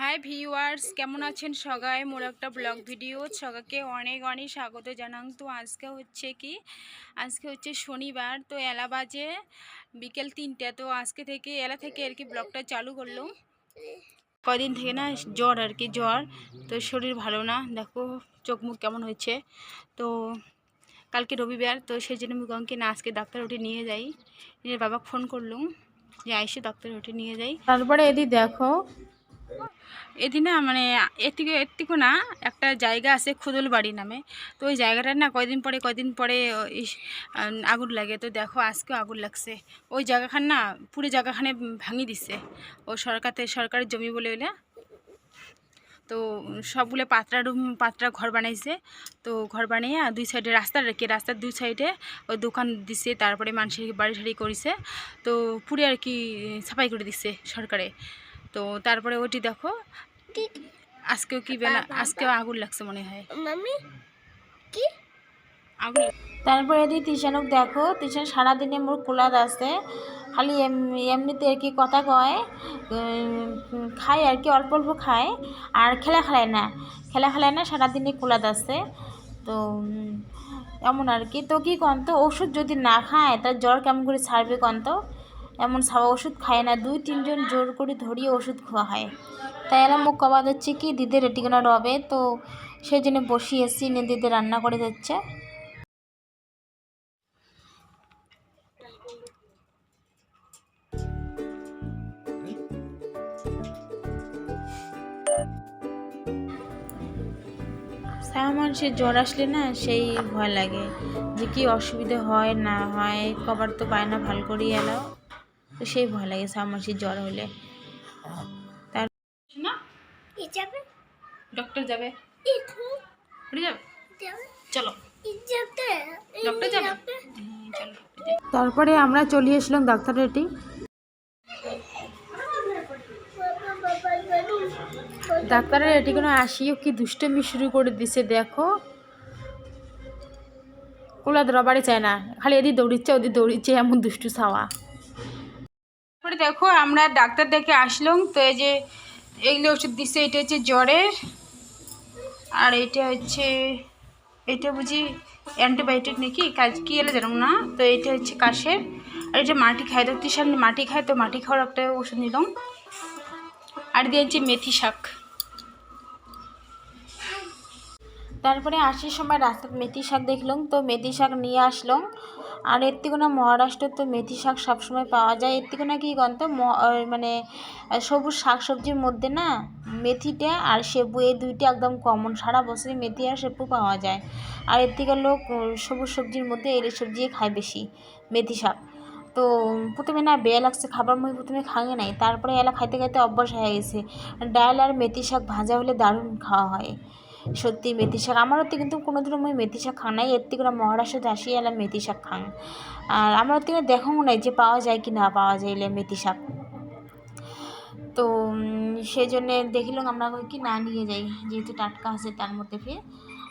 Hi viewers কেমন আছেন সবাই? মোর একটা ব্লগ ভিডিও। সবাইকে অনেক অনেক স্বাগত জানাং। তো আজকে হচ্ছে কি? আজকে হচ্ছে শনিবার। তো এলা বাজে বিকেল তিনটে। তো আজকে থেকে, এলা থেকে আর কি ব্লগটা চালু করল কদিন থেকে না, জ্বর আর কি, জ্বর। তো শরীর ভালো না। দেখো, চোখ মুখ কেমন হয়েছে। তো কালকে রবিবার। তো সেই জন্য গঙ্কে না, আজকে ডাক্তার উঠে নিয়ে যাই। নিজের বাবাকে ফোন করলুম যে আইসে ডাক্তার উঠে নিয়ে যাই। তারপরে এদি দেখো এদিন মানে থেকে এর না, একটা জায়গা আছে খুদল বাড়ি নামে। তো ওই জায়গাটা না কয়দিন পরে কয়দিন পরে আগুন লাগে। তো দেখো, আজকেও আগুন লাগছে। ওই জায়গাখান না, পুরো জায়গাখানে ভাঙি দিছে। ও সরকারতে, সরকারের জমি বলে ওইলে। তো সবগুলো পাত্রা রুম পাত্রা ঘর বানাইছে। তো ঘর বানিয়ে দুই সাইডে রাস্তা রেখে, রাস্তার দুই সাইডে ওই দোকান দিছে। তারপরে মানুষের বাড়ি ঠাড়ি করেছে। তো পুরে আর কি সাফাই করে দিছে সরকারে। তো তারপরে ওটি দেখো। আজকেও কি বেলা আজকেও আগুন লাগছে মনে হয়। মামি কি? আগুন তারপরে এদি তিশানুক দেখো তিশান সারাদিনে মোর কুলাদ আছে। খালি এম- এমনিতে আর কি কথা কয় খায় আর কি অল্প অল্প খায় আর খেলা খেলায় না। খেলা খেলায় না সারাদিনে কুলাদ আছে। তো এমন আর কি। তো কি কন্ত ওষুধ যদি না খায় তার জ্বর কেমন করে ছাড়বে কন্ত? এমন সাবা ওষুধ খায় না। দুই, তিনজন জোর করে ধরিয়ে ওষুধ খাওয়া হয়। তাই এরা মুখ কবা হচ্ছে কি দিদের রেটিকোনা রবে। তো সেই জন্য বসিয়েছি নিয়ে দিদি রান্না করে যাচ্ছে। সারা মানুষের জ্বর আসলে না, সেই ভয় লাগে যে কি অসুবিধা হয়, না হয় কবার তো পায় না, ভালো করিয়ে এলো তো সেই ভয় লাগে সারা জ্বর হলে। তার না। যাবে? ডক্টর যাবে। চলো। যাবে। ডক্টর যাবে? চলো। তারপরে আমরা চলে আসলাম ডাক্তারের এটি ডাক্তারের এটি কোনো আসিও কি দুষ্টমি শুরু করে দিছে দেখো। কোলা বাড়ি চায় না। খালি এদি দৌড়িচ্ছে ওদি দৌড়িচ্ছে এমন দুষ্টু ছাওয়া। তারপরে দেখো আমরা ডাক্তার দেখে আসলাম, তো এই যে এগুলো ওষুধ দিচ্ছে এটা হচ্ছে জ্বরের, আর এটা হচ্ছে, এটা বুঝি অ্যান্টিবায়োটিক নাকি? কাজ কী এলে জানো না? তো এটা হচ্ছে কাশের, আর এটা মাটি খায়, তো তিসার মাটি খায়, তো মাটি খাওয়ার একটা ওষুধ নিলাম। আর দিয়ে হচ্ছে মেথি শাক। তারপরে আসার সময় রাস্তার মেথি শাক দেখলাম, তো মেথি শাক নিয়ে আসলাম। আর এর থেকে না মহারাষ্ট্র তো মেথি শাক সবসময় পাওয়া যায়। এর থেকে না কি গন্ত মানে সবুজ শাক সবজির মধ্যে না মেথিটা আর সেবু, এই দুইটা একদম কমন সারা বছরই মেথি আর সেবু পাওয়া যায়। আর এর থেকে লোক সবুজ সবজির মধ্যে এই সবজি খায় বেশি, মেথি শাক। তো, প্রথমে না বেয়া লাগছে, খাবার মুখে প্রথমে খাঙে নাই। তারপরে এলা খাইতে খাইতে অভ্যাস হয়ে গেছে। ডাল আর মেথি শাক ভাজা হলে দারুণ খাওয়া হয়। সত্যি মেথি শাক। আমারও তো কিন্তু কোনো দিনও মই মেথি শাক খান নাই। এর থেকে মহারাষ্ট্রে আসি এলাম মেথি শাক খান। আর আমার থেকে দেখাও নাই যে পাওয়া যায় কি না পাওয়া যায় এলে মেথি শাক। তো সেই জন্যে দেখিলাম আমরা কি না নিয়ে যাই। যেহেতু টাটকা আছে তার মধ্যে ফের।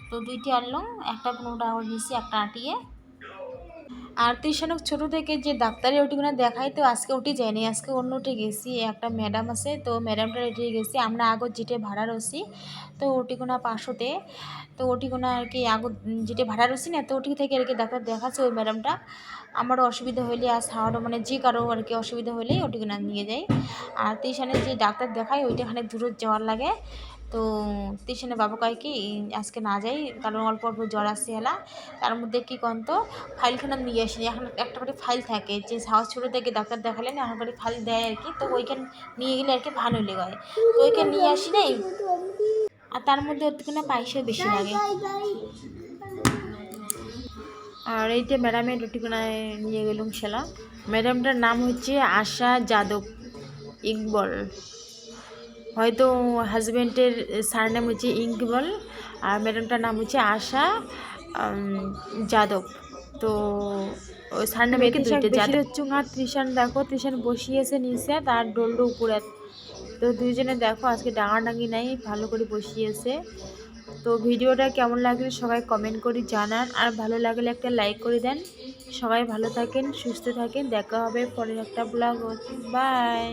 তো দুইটি আনলাম। একটা পনেরো টাকা করে একটা আটিয়ে। আর তিশানক ছোটো থেকে যে ডাক্তারের ওটিগুলো দেখাই তো আজকে ওটি যায়নি। আজকে অন্য উঠে গেছি, একটা ম্যাডাম আছে, তো ম্যাডামটা উঠে গেছি। আমরা আগত যেটা ভাড়া রয়েছি তো ওটিগুনা পাঁচশোতে, তো ওটিগুনা আর কি আগত যেটা ভাড়া রসি না, তো ওটি থেকে আর কি ডাক্তার দেখাচ্ছে ওই ম্যাডামটা। আমারও অসুবিধা হইলে আর খাওয়ারও মানে যে কারও আর কি অসুবিধা হলেই ওটিগুনা নিয়ে যাই। আর তিশানে যে ডাক্তার দেখায়, ওইটা খানে দূর যাওয়ার লাগে। তো তিশানে বাবা কয় কি, আজকে না যাই, কারণ অল্প অল্প জ্বর আসছে হেলা, তার মধ্যে কি কন্ত ফাইলখানা নিয়ে আসিনি এখন একটা করে ফাইল থাকে, যে সাহস ছোটো থেকে ডাক্তার দেখালে না, এখন করে ফাইল দেয় আর কি, তো ওইখানে নিয়ে গেলে আর কি ভালো লেগে তো ওইখানে নিয়ে আসি নাই, আর তার মধ্যে ওর থেকে না পয়সাও বেশি লাগে। আর এই যে ম্যাডামের রুটিকোনায় নিয়ে গেলুম সেলা, ম্যাডামটার নাম হচ্ছে আশা যাদব ইকবল। হয়তো হাজব্যান্ডের সার নাম হচ্ছে ইকবল আর ম্যাডামটার নাম হচ্ছে আশা যাদব। তো ওই সার নামে দুইটা যাদব চুঙা ত্রিশান দেখো ত্রিশান বসিয়েছে নিচে তার ডোলটো উপরে তো দুইজনে দেখো আজকে ডাঙাডাঙ্গি নাই ভালো করে বসিয়েছে। তো ভিডিওটা কেমন লাগলে সবাই কমেন্ট করে জানান। আর ভালো লাগলে একটা লাইক করে দেন। সবাই ভালো থাকেন সুস্থ থাকেন। দেখা হবে পরের একটা ব্লগ বাই